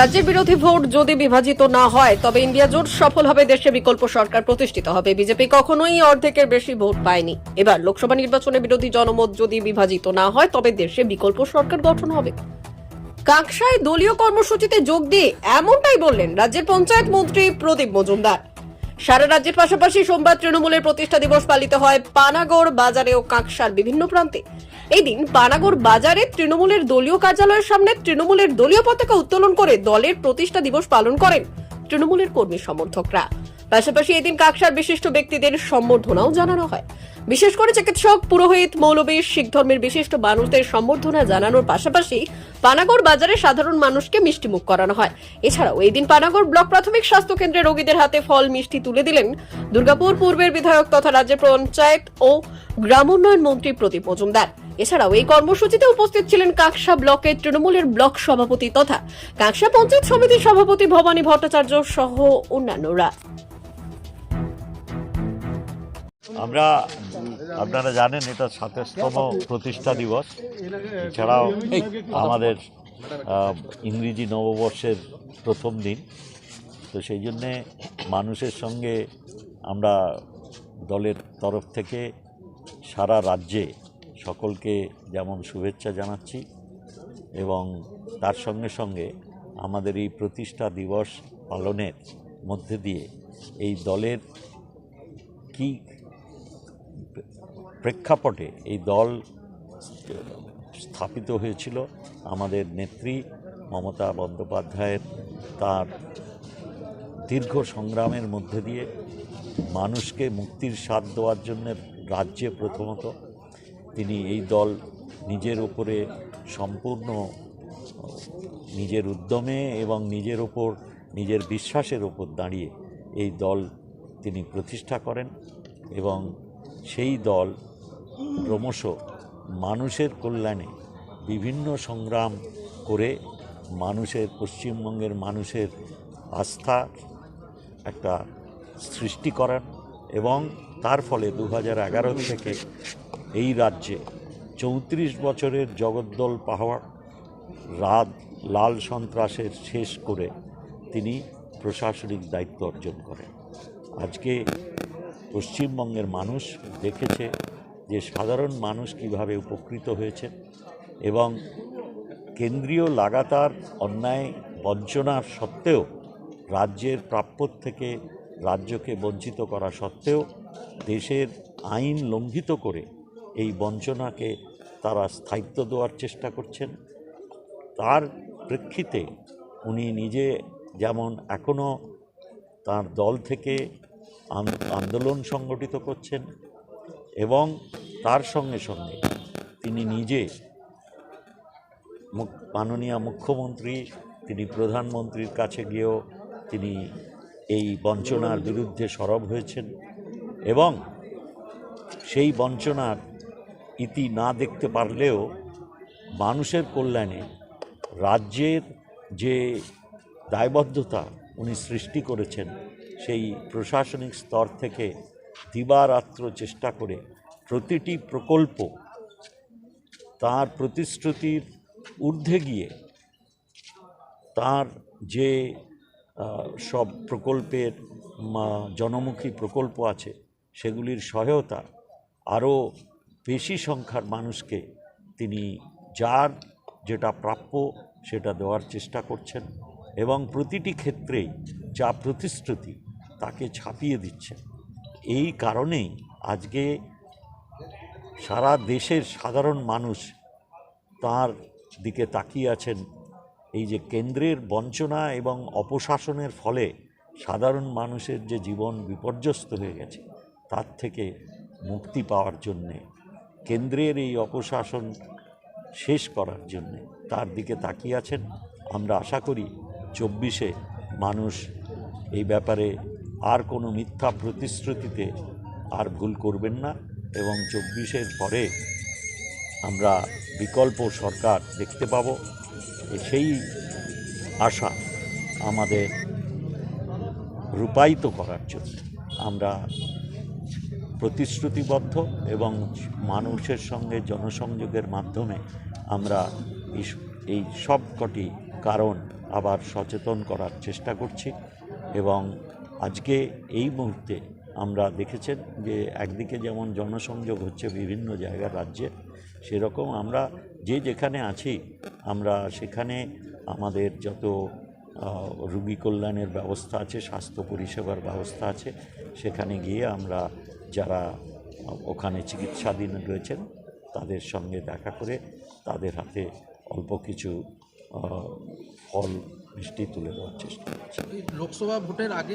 রাজ্যের বিরোধী ভোট যদি বিভাজিত না হয়, তবে ইন্ডিয়া জোট সফল হবে, দেশে বিকল্প সরকার প্রতিষ্ঠিত হবে। বিজেপি কখনোই অর্ধেকের বেশি ভোট পায়নি। এবার লোকসভা নির্বাচনে বিরোধী জনমত যদি বিভাজিত না হয়, তবে দেশে বিকল্প সরকার গঠন হবে। কাকসায় দলীয় কর্মসূচিতে যোগ দিয়ে এমনটাই বললেন রাজ্যের পঞ্চায়েত মন্ত্রী প্রদীপ মজুমদার। সারা রাজ্যের পাশাপাশি সোমবার তৃণমূলের প্রতিষ্ঠা দিবস পালিত হয় পানাগড় বাজারে ও কাকসার বিভিন্ন প্রান্তে। এই দিন পানাগড় বাজারে তৃণমূলের দলীয় কার্যালয়ের সামনে তৃণমূলের দলীয় পতাকা উত্তোলন করে দলের প্রতিষ্ঠা দিবস পালন করেন তৃণমূলের কর্মী সমর্থকরা। পাশাপাশি এদিন কাকসার বিশিষ্ট ব্যক্তিদের সম্বর্ধনাও জানানো হয়। বিশেষ করে চিকিৎসক, পুরোহিত, মৌলবী, শিখ ধর্মের বিশিষ্ট মানুষদের সম্বর্ধনা জানানোর পাশাপাশি পানাগড় বাজারে সাধারণ মানুষকে মিষ্টিমুখ করানো হয়। এছাড়াও এই দিন পানাগড় ব্লক প্রাথমিক স্বাস্থ্য কেন্দ্রে রোগীদের হাতে ফল, মিষ্টি তুলে দিলেন দুর্গাপুর পূর্বের বিধায়ক তথা রাজ্যের পঞ্চায়েত ও গ্রামোন্নয়ন মন্ত্রী প্রদীপ মজুমদার। এছাড়াও এই কর্মসূচিতে উপস্থিত ছিলেন কাকসা ব্লকের তৃণমূলের ব্লক সভাপতি তথা কাকসা পঞ্চায়েত সমিতির সভাপতি ভবানী ভট্টাচার্য সহ অন্যান্যরা। আমরা, আপনারা জানেন, এটা সাতাশতম প্রতিষ্ঠা দিবস। এছাড়াও আমাদের ইংরেজি নববর্ষের প্রথম দিন। তো সেই জন্যে মানুষের সঙ্গে আমরা দলের তরফ থেকে সারা রাজ্যে সকলকে যেমন শুভেচ্ছা জানাচ্ছি এবং তার সঙ্গে সঙ্গে আমাদের এই প্রতিষ্ঠা দিবস পালনের মধ্যে দিয়ে এই দলের কি প্রেক্ষাপটে এই দল স্থাপিত হয়েছিল। আমাদের নেত্রী মমতা বন্দ্যোপাধ্যায়ের তার দীর্ঘ সংগ্রামের মধ্যে দিয়ে মানুষকে মুক্তির স্বাদ দেওয়ার জন্য রাজ্যে প্রথমত। তিনি এই দল নিজের ওপরে সম্পূর্ণ, নিজের উদ্যমে এবং নিজের ওপর, নিজের বিশ্বাসের ওপর দাঁড়িয়ে এই দল তিনি প্রতিষ্ঠা করেন এবং সেই দল ক্রমশ মানুষের কল্যাণে বিভিন্ন সংগ্রাম করে মানুষের, পশ্চিমবঙ্গের মানুষের আস্থা একটা সৃষ্টি করেন এবং তার ফলে দু এগারো থেকে এই রাজ্যে চৌত্রিশ বছরের জগদ্দল পাহাড় রাত লাল সন্ত্রাসের শেষ করে তিনি প্রশাসনিক দায়িত্ব অর্জন করেন। আজকে পশ্চিমবঙ্গের মানুষ দেখেছে যে সাধারণ মানুষ কীভাবে উপকৃত হয়েছে এবং কেন্দ্রীয় লাগাতার অন্যায় বঞ্চনার সত্ত্বেও রাজ্যের প্রাপ্য থেকে রাজ্যকে বঞ্চিত করা সত্ত্বেও দেশের আইন লঙ্ঘিত করে এই বঞ্চনাকে তারা স্থায়িত্ব দেওয়ার চেষ্টা করছেন। তার প্রেক্ষিতে উনি নিজে যেমন এখনও তার দল থেকে আন্দোলন সংগঠিত করছেন এবং তার সঙ্গে সঙ্গে তিনি নিজে মাননীয় মুখ্যমন্ত্রী, তিনি প্রধানমন্ত্রীর কাছে গিয়েও তিনি এই বঞ্চনার বিরুদ্ধে সরব হয়েছেন এবং সেই বঞ্চনার ইতি না দেখতে পারলেও মানুষের কল্যাণে রাজ্যের যে দায়বদ্ধতা উনি সৃষ্টি করেছেন, সেই প্রশাসনিক স্তর থেকে দিবারাত্র চেষ্টা করে প্রতিটি প্রকল্প তার প্রতিশ্রুতির ঊর্ধ্বে গিয়ে তার যে সব প্রকল্পের জনমুখী প্রকল্প আছে সেগুলির সহায়তা আরও বেশি সংখ্যার মানুষকে তিনি যার যেটা প্রাপ্য সেটা দেওয়ার চেষ্টা করছেন এবং প্রতিটি ক্ষেত্রেই যা প্রতিশ্রুতি তাকে ছাপিয়ে দিচ্ছেন। এই কারণেই আজকে সারা দেশের সাধারণ মানুষ তার দিকে তাকিয়ে আছেন। এই যে কেন্দ্রের বঞ্চনা এবং অপশাসনের ফলে সাধারণ মানুষের যে জীবন বিপর্যস্ত হয়ে গেছে, তার থেকে মুক্তি পাওয়ার জন্যে, কেন্দ্রের এই অপশাসন শেষ করার জন্যে তার দিকে তাকিয়ে আছেন। আমরা আশা করি চব্বিশে মানুষ এই ব্যাপারে আর কোনো মিথ্যা প্রতিশ্রুতিতে আর ভুল করবেন না এবং চব্বিশের পরে আমরা বিকল্প সরকার দেখতে পাব। সেই আশা আমাদের রূপায়িত করার জন্য আমরা প্রতিশ্রুতিবদ্ধ এবং মানুষের সঙ্গে জনসংযোগের মাধ্যমে আমরা এই স- এই সব কটি কারণ আবার সচেতন করার চেষ্টা করছি এবং আজকে এই মুহূর্তে আমরা দেখেছেন যে একদিকে যেমন জনসংযোগ হচ্ছে বিভিন্ন জায়গার রাজ্যে, সেরকম আমরা যে যেখানে আছি, আমরা সেখানে আমাদের যত রুগী কল্যাণের ব্যবস্থা আছে, স্বাস্থ্য পরিষেবার ব্যবস্থা আছে, সেখানে গিয়ে আমরা যারা ওখানে চিকিৎসাধীন রয়েছেন, তাদের সঙ্গে দেখা করে তাদের হাতে অল্প কিছু ফল, মিষ্টি তুলে দেওয়ার চেষ্টা করছি। লোকসভা ভোটের আগে